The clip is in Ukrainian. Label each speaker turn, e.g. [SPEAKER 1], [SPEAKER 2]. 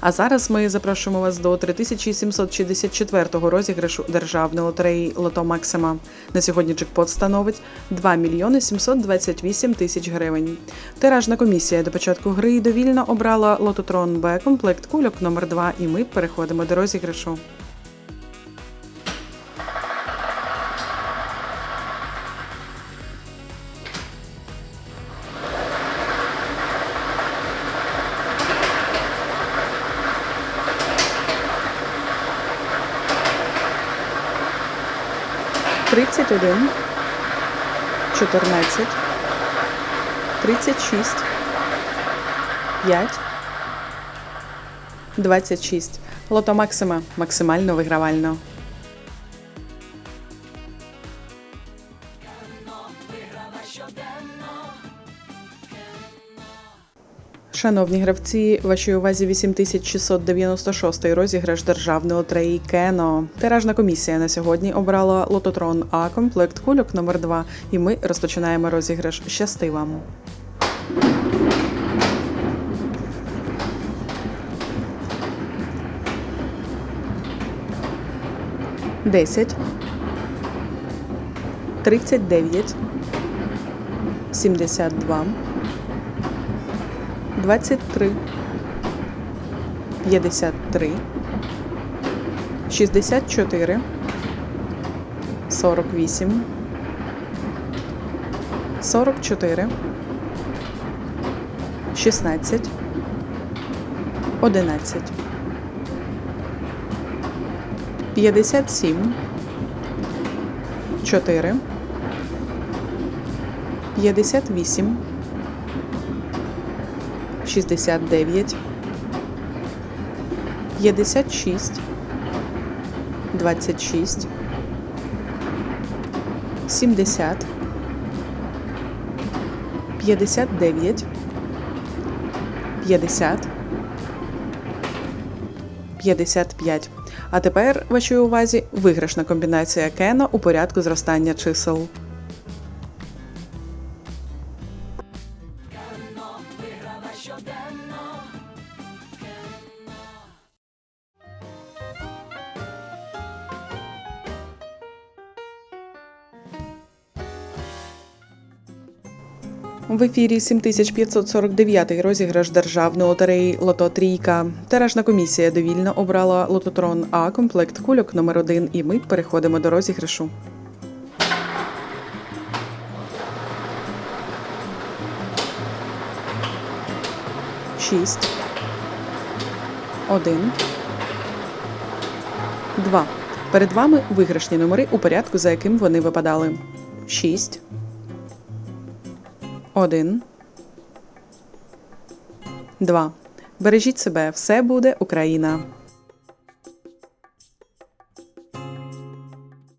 [SPEAKER 1] А зараз ми запрошуємо вас до 3764-го розіграшу державної лотереї Лото Максима. На сьогодні джекпот становить 2 мільйони 728 тисяч гривень. Тиражна комісія до початку гри довільно обрала Лототрон Б комплект кульок номер 2 і ми переходимо до розіграшу. Тридцять один, чотирнадцять, тридцять шість, п'ять, двадцять шість. Лото Максима максимально вигравально. Шановні гравці, вашій увазі 8696 розіграш державної лотереї Кено. Тиражна комісія на сьогодні обрала Лототрон А комплект кульок номер 2 І ми розпочинаємо розіграш. Щасти вам! Десять. Тридцять дев'ять. Сімдесят два. 23, 53, 64, 48, 44, 16, 11, 57, 4, 58, 69, 56, 26, 70, 59, 50, 55. А тепер вашій увазі виграшна комбінація Кено у порядку зростання чисел. В ефірі 7549 розіграш державної лотереї Лото Трійка. Тиражна комісія довільно обрала Лототрон А комплект кульок номер 1 і ми переходимо до розіграшу. Шість. Один. Два. Перед вами виграшні номери у порядку, за яким вони випадали. Шість. Один. Два. Бережіть себе. Все буде Україна.